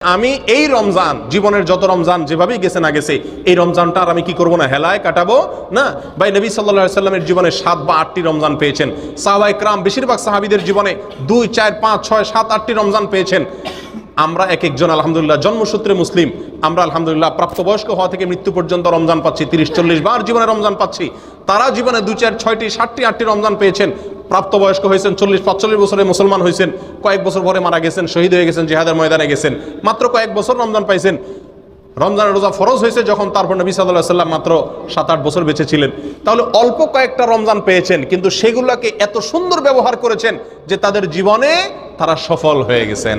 আমি এই রমজান, জীবনের যত রমজান যেভাবেই গেছে না গেছে, এই রমজানটা আর আমি কি করব না? হেলায় কাটাবো? না। ভাই, নবী সাল্লাহ সাল্লামের জীবনে সাত বা আটটি রমজান পেয়েছেন। সাহাবাই ক্রাম, বেশিরভাগ সাহাবিদের জীবনে দুই, চার, পাঁচ, ছয়, সাত, আটটি রমজান পেয়েছেন। আমরা এক একজন আলহামদুলিল্লাহ জন্মসূত্রে মুসলিম। আমরা আলহামদুলিল্লাহ প্রাপ্তবয়স্ক হওয়া থেকে মৃত্যু পর্যন্ত রমজান পাচ্ছি, তিরিশ, চল্লিশ বার জীবনে রমজান পাচ্ছি। তারা জীবনে দু চার, ছয়টি, সাতটি, আটটি রমজান পেয়েছেন। প্রাপ্তবয়স্ক হয়েছেন, চল্লিশ পাঁচচল্লিশ বছরে মুসলমান হয়েছেন, কয়েক বছর পরে মারা গেছেন, শহীদ হয়ে গেছেন, জেহাদের ময়দানে গেছেন। মাত্র কয়েক বছর রমজান পাইছেন। রমজানের রোজা ফরজ হয়েছে যখন তারপর নবী সাল্লাহ সাল্লাম মাত্র সাত আট বছর বেঁচে ছিলেন। তাহলে অল্প কয়েকটা রমজান পেয়েছেন, কিন্তু সেগুলোকে এত সুন্দর ব্যবহার করেছেন যে তাদের জীবনে তারা সফল হয়ে গেছেন।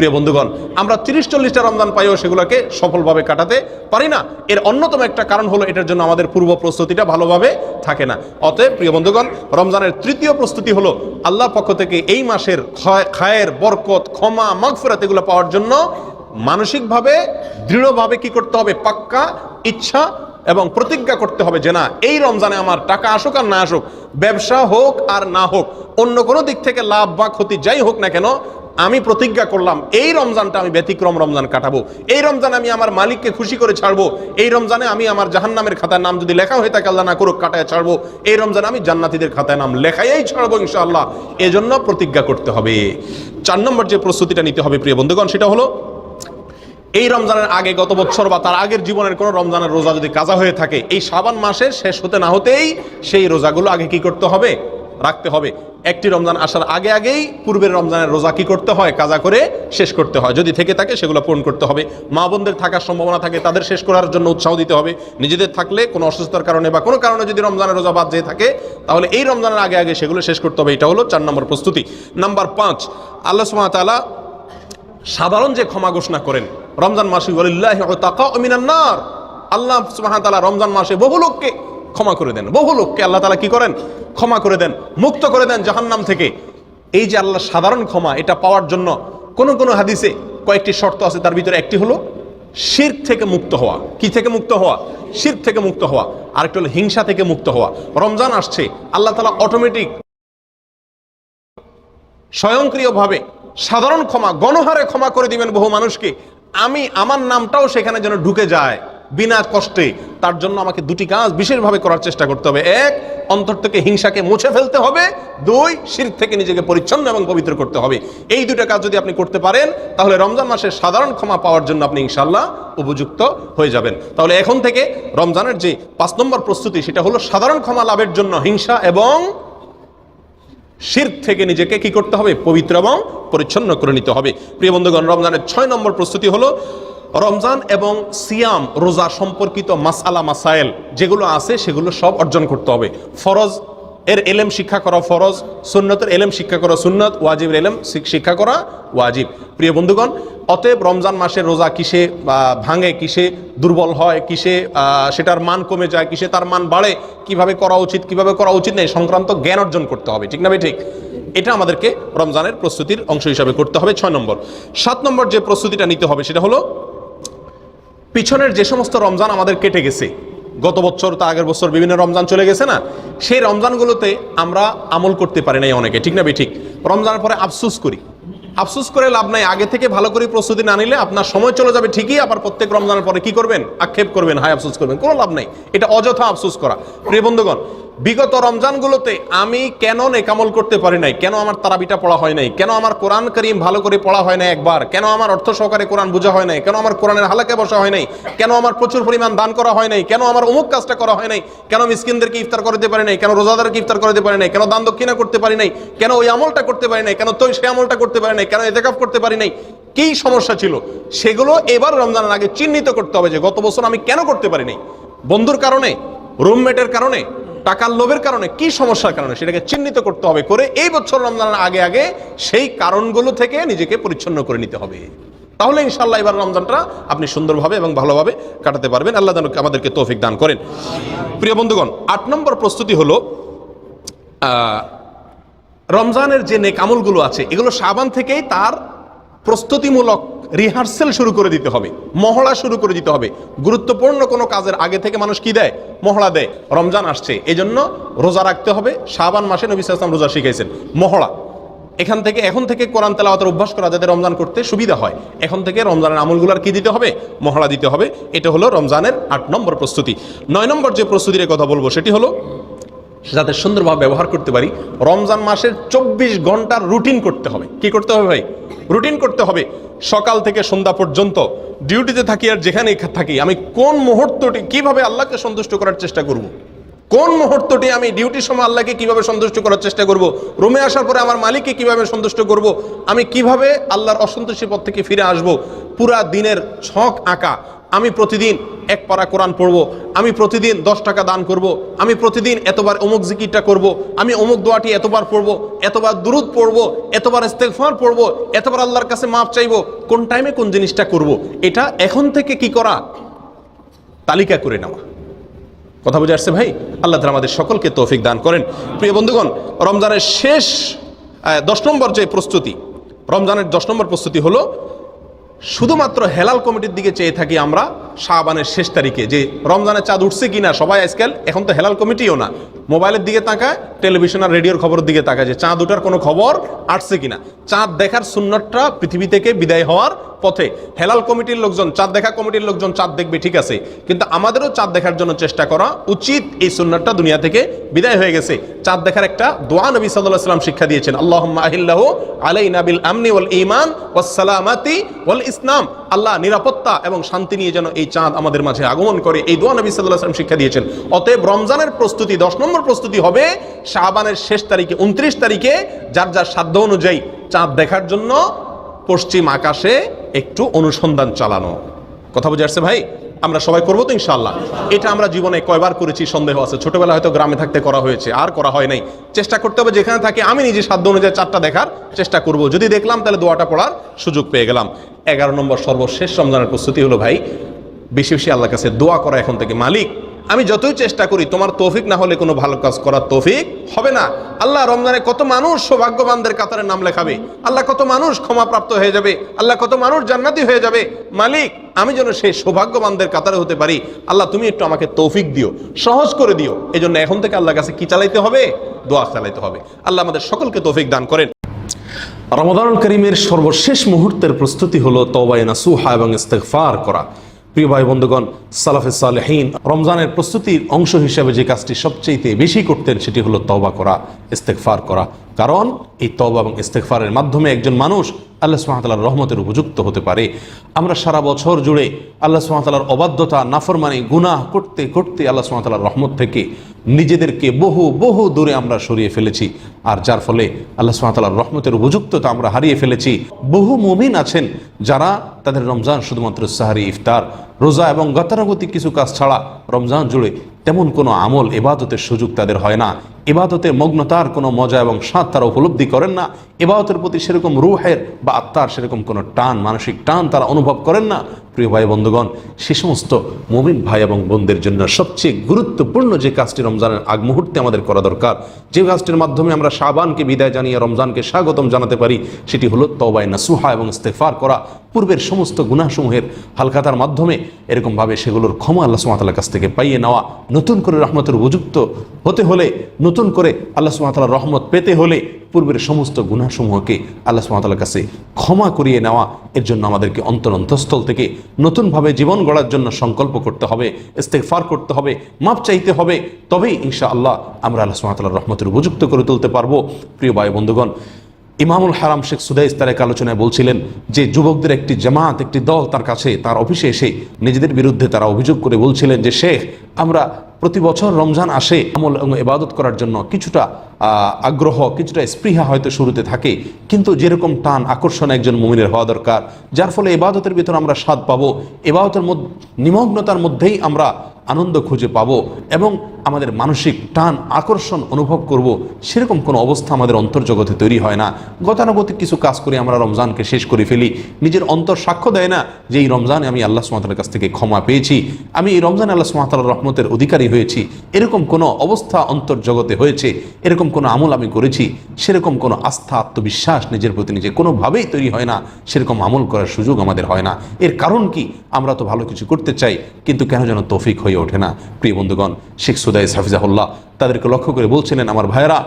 প্রিয় বন্ধুগণ, আমরা তিরিশ চল্লিশটা রমজান পাইও সেগুলোকে সফলভাবে কাটাতে পারি না। এর অন্যতম একটা কারণ হলো এটার জন্য আমাদের পূর্ব প্রস্তুতিটা ভালোভাবে থাকে না। অতএব প্রিয় বন্ধুগণ, রমজানের তৃতীয় প্রস্তুতি হলো আল্লাহর পক্ষ থেকে এই মাসের খায়ের বরকত, ক্ষমা, মাগফিরাত এগুলো পাওয়ার জন্য মানসিকভাবে, দৃঢ়ভাবে কি করতে হবে? পাক্কা ইচ্ছা এবং প্রতিজ্ঞা করতে হবে যে না, এই রমজানে আমার টাকা আসুক আর না আসুক, ব্যবসা হোক আর না হোক, অন্য কোনো দিক থেকে লাভ বা ক্ষতি যাই হোক না কেন আমি প্রতিজ্ঞা করলাম, এই রমজানটা আমি ব্যতিক্রম রমজান কাটাবো। এই রমজান আমি আমার মালিককে খুশি করে ছাড়বো। এই রমজানে আমি আমার জাহান্নামের খাতার নাম যদি লেখা হয়ে থাকে, আল্লাহ না করুক, কাটায় ছাড়বো। এই রমজানে আমি জান্নাতিদের খাতায় নাম লেখাই ছাড়বো ইনশাআল্লাহ। এজন্য প্রতিজ্ঞা করতে হবে। চার নম্বর যে প্রস্তুতিটা নিতে হবে, প্রিয় বন্ধুগণ, সেটা হলো, এই রমজানের আগে গত বছর বা তার আগের জীবনের কোনো রমজানের রোজা যদি কাজা হয়ে থাকে, এই সাবান মাসের শেষ হতে না হতেই সেই রোজাগুলো আগে কি করতে হবে? রাখতে হবে। একটি রমজান আসার আগে আগেই পূর্বের রমজানের রোজা কি করতে হয়? কাজা করে শেষ করতে হয়। যদি থেকে থাকে, সেগুলো পূরণ করতে হবে। মা বোনদের থাকার সম্ভাবনা থাকে, তাদের শেষ করার জন্য উৎসাহ দিতে হবে। নিজেদের থাকলে কোনো অসুস্থতার কারণে বা কোনো কারণে যদি রমজানের রোজা বাদ যেয়ে থাকে, তাহলে এই রমজানের আগে আগে সেগুলো শেষ করতে হবে। এটা হলো চার নম্বর প্রস্তুতি। নাম্বার পাঁচ, আল্লাহ তাআলা সাধারণ যে ক্ষমা ঘোষণা করেন, রমজান মাসে নার। আল্লাহ সুবহানাহু তাআলা রমজান মাসে বহু লোককে ক্ষমা করে দেন। বহু লোককে আল্লাহ তালা কি করেন? ক্ষমা করে দেন, মুক্ত করে দেন জাহান্নাম থেকে। এই যে আল্লাহ সাধারণ ক্ষমা, এটা পাওয়ার জন্য কোন কোন হাদিসে কয়েকটি শর্ত আছে, তার ভিতরে একটি হলো শির থেকে মুক্ত হওয়া। কি থেকে মুক্ত হওয়া? শির থেকে মুক্ত হওয়া। আরেকটা হলো হিংসা থেকে মুক্ত হওয়া। রমজান আসছে, আল্লাহ তালা অটোমেটিক স্বয়ংক্রিয়ভাবে সাধারণ ক্ষমা, গণহারে ক্ষমা করে দিবেন বহু মানুষকে। আমি, আমার নামটাও সেখানে যেন ঢুকে যায়। বিনা কষ্টে তার জন্য আমাকে দুটি কাজ বিশেষভাবে করার চেষ্টা করতে হবে। এক, অন্তর থেকে হিংসাকে মুছে ফেলতে হবে। দুই শির থেকে নিজেকে পরিচ্ছন্ন এবং পবিত্র করতে হবে। এই দুটো কাজ যদি আপনি করতে পারেন, তাহলে রমজান মাসের সাধারণ ক্ষমা পাওয়ার জন্য আপনি ইনশাল্লাহ উপযুক্ত হয়ে যাবেন। তাহলে এখন থেকে রমজানের যে পাঁচ নম্বর প্রস্তুতি, সেটা হলো সাধারণ ক্ষমা লাভের জন্য হিংসা এবং শির থেকে নিজেকে কি করতে হবে? পবিত্র এবং পরিচ্ছন্ন করে নিতে হবে। প্রিয় বন্ধুগণ, রমজানের ছয় নম্বর প্রস্তুতি হলো রমজান এবং সিয়াম, রোজা সম্পর্কিত মাসালা মাসাইল যেগুলো আছে সেগুলো সব অর্জন করতে হবে। ফরজ, এর এলেম শিক্ষা করা ফরজ, সুন্নতের এলেম শিক্ষা করা সুন্নত, ওয়াজিবের এলেম শিক- শিক্ষা করা ওয়াজিব। প্রিয় বন্ধুগণ, অতএব রমজান মাসের রোজা কিসে ভাঙে কিসে, দুর্বল হয় কিসে সেটার মান কমে যায় কিসে, তার মান বাড়ে, কীভাবে করা উচিত, কীভাবে করা উচিত নেই, সংক্রান্ত জ্ঞান অর্জন করতে হবে, ঠিক না ভাই? ঠিক। এটা আমাদেরকে রমজানের প্রস্তুতির অংশ হিসাবে করতে হবে। ছয় নম্বর। সাত নম্বর যে প্রস্তুতিটা নিতে হবে সেটা হলো পিছনের যে সমস্ত রমজান আমাদের কেটে গেছে, গত বছর তা আগের বছর বিভিন্ন রমজান চলে গেছে না? সেই রমজানগুলোতে আমরা আমল করতে পারি নাই অনেকে, ঠিক না বে ঠিক। রমজানের পরে আফসুস করি। আফসুস করে লাভ নাই আগে থেকে ভালো করে প্রস্তুতি না নিলে আপনার সময় চলে যাবে ঠিকই আবার প্রত্যেক রমজানের পরে কি করবেন আক্ষেপ করবেন হাই আফসুস করবেন কোনো লাভ নাই এটা অযথা আফসুস করা প্রিয় বন্ধুগণ বিগত রমজানগুলোতে আমি কেন নেকামল করতে পারি নাই কেন আমার তারাবিটা পড়া হয় নাই কেন আমার কোরআন করিম ভালো করে পড়া হয় নাই একবার কেন আমার অর্থ সহকারে কোরআন বোঝা হয় নাই কেন আমার কোরআনের হালাকে বসা হয় নাই কেন আমার প্রচুর পরিমাণ দান করা হয় নাই কেন আমার অমুক কাজটা করা হয় নাই কেন মিসকিনদেরকে ইফতার করতে পারি নাই কেন রোজাদারকে ইফতার করতে পারি নাই কেন দান দক্ষিণা করতে পারি নাই কেন ওই আমলটা করতে পারি নাই কেন তো সেই আমলটা করতে পারি নাই, কেন এতেকাফ করতে পারি নাই? কি সমস্যা ছিল? সেগুলো এবার রমজানের আগে চিহ্নিত করতে হবে যে গত বছর আমি কেন করতে পারি নাই? বন্ধুর কারণে, রুমমেটের কারণে, টাকার লোভের কারণে, কি সমস্যার কারণে সেটাকে চিহ্নিত করতে হবে করে এই বছর রমজানের আগে আগে সেই কারণগুলো থেকে নিজেকে পরিচ্ছন্ন করে নিতে হবে। তাহলে ইনশাল্লাহ এবার রমজানটা আপনি সুন্দরভাবে এবং ভালোভাবে কাটাতে পারবেন। আল্লাহ যেন আমাদেরকে তৌফিক দান করেন। প্রিয় বন্ধুগণ, আট নম্বর প্রস্তুতি হলো রমজানের যে নেক আমলগুলো আছে, এগুলো সাবান থেকেই তার প্রস্তুতিমূলক রিহার্সেল শুরু করে দিতে হবে, মহড়া শুরু করে দিতে হবে। গুরুত্বপূর্ণ কোনো কাজের আগে থেকে মানুষ কি দেয়? মহড়া দেয়। রমজান আসছে এই জন্য রোজা রাখতে হবে। সাবান মাসে নবী সাল্লাম রোজা শিখাইছেন, মহড়া। এখান থেকে, এখন থেকে কোরআন তেলাওয়াতের অভ্যাস করা, যাতে রমজান করতে সুবিধা হয়। এখন থেকে রমজানের আমলগুলার কি দিতে হবে? মহড়া দিতে হবে। এটা হলো রমজানের আট নম্বর প্রস্তুতি। নয় নম্বর যে প্রস্তুতির কথা বলব, সেটি হলো যাতে সুন্দরভাবে ব্যবহার করতে পারি। রমজান মাসের চব্বিশ ঘণ্টার রুটিন করতে হবে। কি করতে হবে ভাই? রুটিন করতে হবে। সকাল থেকে সন্ধ্যা পর্যন্ত ডিউটিতে থাকি আর যেখানেই থাকি, আমি কোন মুহূর্তটি কীভাবে আল্লাহকে সন্তুষ্ট করার চেষ্টা করব। কোন মুহূর্তটি আমি ডিউটির সময় আল্লাহকে কীভাবে সন্তুষ্ট করার চেষ্টা করব? রুমে আসার পরে আমার মালিককে কীভাবে সন্তুষ্ট করব? আমি কীভাবে আল্লাহর অসন্তুষ্টির পথ থেকে ফিরে আসব? পুরা দিনের ছক আঁকা আমি প্রতিদিন এক পারা কোরআন পড়ব, আমি প্রতিদিন দশ টাকা দান করব, আমি প্রতিদিন এতবার অমুক জিকিরটা করব, আমি অমুক দোয়াটি এতবার পড়ব, এতবার দুরুদ পড়ব, এতবার ইস্তেগফার পড়ব, এতবার আল্লাহর কাছে মাপ চাইব, কোন টাইমে কোন জিনিসটা করব, এটা এখন থেকে কি করা? তালিকা করে নেওয়া। কথা বুঝে আসছে ভাই? আল্লাহ আমাদের সকলকে তৌফিক দান করেন। প্রিয় বন্ধুগণ, রমজানের শেষ দশ নম্বর যে প্রস্তুতি, রমজানের দশ নম্বর প্রস্তুতি হলো শুধুমাত্র হেলাল কমিটির দিকে চেয়ে থাকি আমরা শাহবানের শেষ তারিখে। যে রমজানের চাঁদ উঠছে কি না সবাই আজকাল এখন তো হেলাল কমিটিও না। মোবাইলের দিকে তাকায়, টেলিভিশন আর রেডিওর খবরের দিকে তাকায় যে চাঁদ ওঠার কোনো খবর আসছে কিনা। চাঁদ দেখার সুন্নতটা পৃথিবী থেকে বিদায় হওয়ার পথে হেলাল কমিটির লোকজন, চাঁদ দেখা কমিটির লোকজন চাঁদ দেখবে, ঠিক আছে। কিন্তু আমাদেরও চাঁদ দেখার জন্য চেষ্টা করা উচিত এই সুন্নতটা দুনিয়া থেকে বিদায় হয়ে গেছে। চাঁদ দেখার একটা দোয়া নবী সাল্লাহ সাল্লাম শিক্ষা দিয়েছেন আল্লাহ আহিল্লাহ আলাই নাবিল আমনি ওয়াল ইমান ওয়াসালামাতি ওয়াল ইসলাম। আল্লাহ নিরাপত্তা এবং শান্তি নিয়ে যেন এই চাঁদ আমাদের মাঝে আগমন করে, এই দোয়া নবী সাল্লাহ সাল্লাম শিক্ষা দিয়েছেন। অতএব রমজানের প্রস্তুতি দশ নম্বর প্রস্তুতি হবে শাহবানের শেষ তারিখে, উনত্রিশ তারিখে, যার যার সাধ্য অনুযায়ী চাঁদ দেখার জন্য পশ্চিম আকাশে একটু অনুসন্ধান চালানো। কথা বুঝে আসছে ভাই? আমরা সবাই করব তো ইনশাল্লাহ এটা আমরা জীবনে কয়বার করেছি, সন্দেহ আছে। ছোটবেলা হয়তো গ্রামে থাকতে করা হয়েছে, আর করা হয় নাই। চেষ্টা করতে হবে, যেখানে থাকি আমি নিজে সাধ্য অনুযায়ী চারটা দেখার চেষ্টা করব। যদি দেখলাম, তাহলে দোয়াটা পড়ার সুযোগ পেয়ে গেলাম। এগারো নম্বর সর্বশেষ রমজানের প্রস্তুতি হলো ভাই, বেশি বেশি আল্লাহর কাছে দোয়া করা এখন থেকে মালিক। আমি যতই চেষ্টা করি, তোমার তৌফিক না হলে কোনো ভালো কাজ করার তৌফিক হবে না। আল্লাহ রমজানে কত মানুষ সৌভাগ্যবানদের কাতারে নাম লেখাবে। আল্লাহ কত মানুষ ক্ষমাপ্রাপ্ত হয়ে যাবে। আল্লাহ কত মানুষ জান্নাতি হয়ে যাবে। মালিক, আমি যেন সেই সৌভাগ্যবানদের কাতারে হতে পারি। আল্লাহ, তুমি একটু আমাকে তৌফিক দিও, সহজ করে দিও। এই জন্য এখন থেকে আল্লাহর কাছে কি চালাইতে হবে? দোয়া চালাইতে হবে। আল্লাহ আমাদের সকলকে তৌফিক দান করেন। রমাদানুল করিমের সর্বশেষ মুহূর্তের প্রস্তুতি হলো তওবায়ে নাসুহা এবং ইস্তেগফার করা। প্রিয় ভাই বন্ধুগণ, সালাফে সালেহীন রমজানের প্রস্তুতির অংশ হিসেবে যে কাজটি সবচেয়ে বেশি করতেন সেটি হলো তওবা করা ইস্তেকফার করা। কারণ এই তওবা এবং ইস্তেকফারের মাধ্যমে একজন মানুষ আল্লাহ সুহামতাল্লাহর রহমতের উপযুক্ত হতে পারে। আমরা সারা বছর জুড়ে আল্লাহ সুহামতাল্লাহর অবাধ্যতা, নাফরমানি, গুনাহ করতে করতে আল্লাহ সুহামতাল্লাহর রহমত থেকে নিজেদেরকে বহু বহু দূরে আমরা সরিয়ে ফেলেছি। আর যার ফলে আল্লাহ সুহামতাল্লাহর রহমতের উপযুক্ততা আমরা হারিয়ে ফেলেছি। বহু মুমিন আছেন যারা তাদের রমজান শুধুমাত্র সাহারি, ইফতার, রোজা এবং গতানুগতিক কিছু কাজ ছাড়া রমজান জুড়ে তেমন কোনো আমল, এবাদতের সুযোগ তাদের হয় না। এবাদতে মগ্নতার কোনো মজা এবং স্বাদ তারা উপলব্ধি করেন না। এবাদতের প্রতি সেরকম রুহের বা আত্মার সেরকম কোনো টান, মানসিক টান তারা অনুভব করেন না। প্রিয় ভাই বন্ধুগণ, সে সমস্ত মুমিন ভাই এবং বোনদের জন্য সবচেয়ে গুরুত্বপূর্ণ যে কাজটি রমজানের আগ মুহূর্তে আমাদের করা দরকার, যে কাজটির মাধ্যমে আমরা শাবানকে বিদায় জানিয়ে রমজানকে স্বাগতম জানাতে পারি, সেটি হলো তবাই নাসুহা এবং ইস্তেফার করা। পূর্বের সমস্ত গুনাসমূহের হালকাতার মাধ্যমে এরকমভাবে সেগুলোর ক্ষমা আল্লাহ সুমাতালার কাছ থেকে পাইয়ে নেওয়া, নতুন করে রহমতের উপযুক্ত হতে হলে নতুন করে আল্লাহ সুমাতালার রহমত পেতে হলে পূর্বের সমস্ত গুণাসমূহকে আল্লাহ সুমাতালার কাছে ক্ষমা করিয়ে নেওয়া, এর জন্য আমাদেরকে অন্তর অন্তঃস্থল থেকে নতুনভাবে জীবন গড়ার জন্য সংকল্প করতে হবে ইস্তেকফার করতে হবে, মাপ চাইতে হবে। তবেই ইনশা আল্লাহ আমরা আল্লাহ সুমাতালার রহমতের উপযুক্ত করে তুলতে পারব। প্রিয় ভাই বন্ধুগণ, ইমামুল হারাম শেখ সুদাইস তার এক আলোচনায় বলছিলেন যে, যুবকদের একটি জামাত, একটি দল তার কাছে, তার অফিসে এসে নিজেদের বিরুদ্ধে তারা অভিযোগ করে বলছিলেন যে, শেখ, আমরা প্রতি বছর রমজান আসে, আমল এবং এবাদত করার জন্য কিছুটা আগ্রহ, কিছুটা স্পৃহা হয়তো শুরুতে থাকে, কিন্তু যেরকম টান আকর্ষণ একজন মুমিনের হওয়া দরকার, যার ফলে এবাদতের ভিতরে আমরা স্বাদ পাবো এবাদতের মধ্যে, নিমগ্নতার মধ্যেই আমরা আনন্দ খুঁজে পাবো এবং আমাদের মানসিক টান, আকর্ষণ অনুভব করব, সেরকম কোনো অবস্থা আমাদের অন্তর্জগতে তৈরি হয় না। গতানুগতিক কিছু কাজ করে আমরা রমজানকে শেষ করে ফেলি। নিজের অন্তর সাক্ষ্য দেয় না যে এই রমজানে আমি আল্লাহ সুমাতার কাছ থেকে ক্ষমা পেয়েছি, আমি এই রমজান আল্লাহ সুমাতার রহমতের অধিকারী হয়েছি, এরকম কোনো অবস্থা অন্তর্জগতে হয়েছে, এরকম কোনো আমল আমি করেছি, সেরকম কোনো আস্থা, আত্মবিশ্বাস নিজের প্রতি নিজে কোনোভাবেই তৈরি হয় না, সেরকম আমল করার সুযোগ আমাদের হয় না। এর কারণ কি? আমরা তো ভালো কিছু করতে চাই, কিন্তু কেন যেন তৌফিক হয়ে ওঠে না। প্রিয় বন্ধুগণ, শেখ সুদাইস হাফিজাহুল্লাহ তাদেরকে লক্ষ্য করে বলছিলেন, আমার ভাইয়েরা,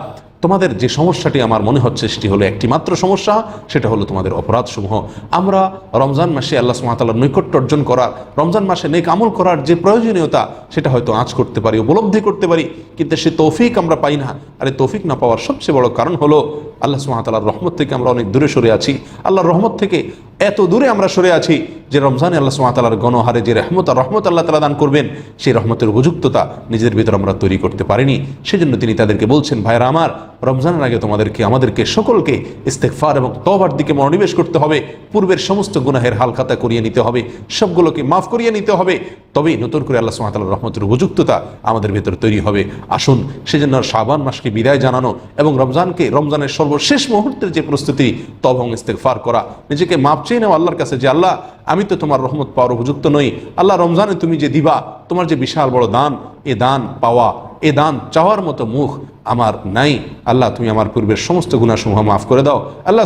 তোমাদের যে সমস্যাটি আমার মনে হচ্ছে, সেটি হলো একটি মাত্র সমস্যা, সেটা হলো তোমাদের অপরাধসমূহ। আমরা রমজান মাসে আল্লাহ সুমাতাল্লাহ নৈকট্য অর্জন করার, রমজান মাসে নেক আমল করার যে প্রয়োজনীয়তা, সেটা হয়তো আঁচ করতে পারি, উপলব্ধি করতে পারি, কিন্তু সে তৌফিক আমরা পাই না। আর এই তৌফিক না পাওয়ার সবচেয়ে বড় কারণ হলো আল্লাহ সুমাতাল্লাহর রহমত থেকে আমরা অনেক দূরে সরে আছি। আল্লাহর রহমত থেকে এত দূরে আমরা সরে আছি যে রমজান আল্লাহ সুমাতালার গণহারে যে রহমত আর রহমত আল্লাহ তালা দান করবেন, সেই রহমতের উপযুক্ততা নিজের ভিতর আমরা তৈরি করতে পারিনি। সেজন্য তিনি তাদেরকে বলছেন ভাইরা আমার রমজানের আগে তোমাদেরকে, আমাদেরকে সকলকে ইস্তেকফার এবং তবার দিকে মনোনিবেশ করতে হবে। পূর্বের সমস্ত গুনাহের হালখাতা করিয়ে নিতে হবে, সবগুলোকে মাফ করিয়ে নিতে হবে। তবেই নতুন করে আল্লাহ সুমাতালার রহমতের উপযুক্ততা আমাদের ভেতর তৈরি হবে। আসুন, সেজন্য শাবান মাসকে বিদায় জানানো এবং রমজানকে, রমজানের সর্বশেষ মুহূর্তের যে প্রস্তুতি তব এবং ইস্তেকফার করা। নিজেকে মাপ চেয়ে নেওয়া আল্লাহর কাছে যে, আল্লাহ, আমি তো তোমার রহমত পাওয়ার উপযুক্ত নই। আল্লাহ, রমজানে তুমি যে দিবা, তোমার যে বিশাল বড় দান, এ দান পাওয়া এ দান চাওয়ার মতো মুখ আমার নাই। আল্লাহ, তুমি আমার পূর্বের সমস্ত গুণাসমূহ মাফ করে দাও। আল্লাহ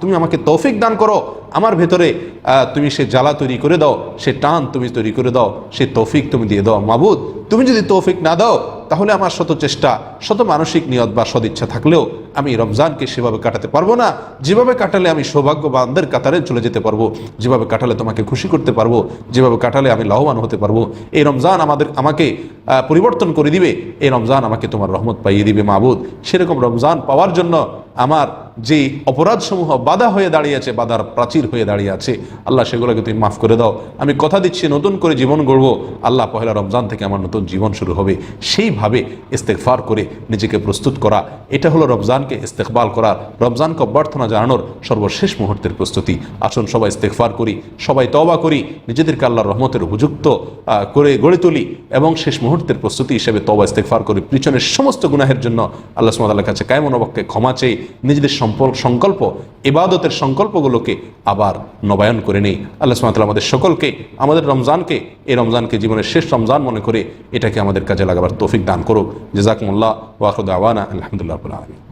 তুমি আমাকে তৌফিক দান করো। আমার ভেতরে তুমি সে জ্বালা তৈরি করে দাও, সে টান তুমি তৈরি করে দাও, সে তৌফিক তুমি দিয়ে দাও। মাবুদ, তুমি যদি তৌফিক না দাও, তাহলে আমার শত চেষ্টা, শত মানসিক নিয়ত বা সদিচ্ছা থাকলেও আমি রমজানকে সেভাবে কাটাতে পারব না। যেভাবে কাটালে আমি সৌভাগ্যবানদের কাতারে চলে যেতে পারব, যেভাবে কাটালে তোমাকে খুশি করতে পারব, যেভাবে কাটালে আমি লাভবান হতে পারব, এই রমজান আমাদের, আমাকে পরিবর্তন করে দিবে, এই রমজান আমাকে তোমার রহমত পাইয়ে দিবে মাবুদ। সেরকম রমজান পাওয়ার জন্য আমার যে অপরাধসমূহ বাধা হয়ে দাঁড়িয়ে আছে বাধার প্রাচীর হয়ে দাঁড়িয়ে আছে আল্লাহ সেগুলোকে তুমি মাফ করে দাও। আমি কথা দিচ্ছি, নতুন করে জীবন গড়বো। আল্লাহ পহেলা রমজান থেকে আমার নতুন জীবন শুরু হবে। সেইভাবে ইস্তেকফার করে নিজেকে প্রস্তুত করা, এটা হলো রমজানকে ইস্তেকবাল করার, রমজানকে অভ্যর্থনা জানানোর সর্বশেষ মুহূর্তের প্রস্তুতি। আসুন সবাই ইস্তেকফার করি, সবাই তওবা করি, নিজেদেরকে আল্লাহর রহমতের উপযুক্ত করে গড়ে তুলি এবং শেষ মুহূর্তের প্রস্তুতি হিসেবে তওবা ইস্তেকফার করি। পিছনের সমস্ত গুনাহের জন্য আল্লাহ সুমাতার কাছে কায়মন অবক্ষে ক্ষমা চেয়ে নিজেদের সম্পর্ক সংকল্প এবাদতের সংকল্পগুলোকে আবার নবায়ন করে নেই। আল্লাহ সুমাতাল আমাদের সকলকে, আমাদের রমজানকে, এই রমজানকে জীবনের শেষ রমজান মনে করে এটাকে আমাদের কাজে লাগাবার তৌফিক দান করুক। জেজাকমুল্লাহ ওয়াহুদ আওয়ানা আলহামদুলিল্লাহ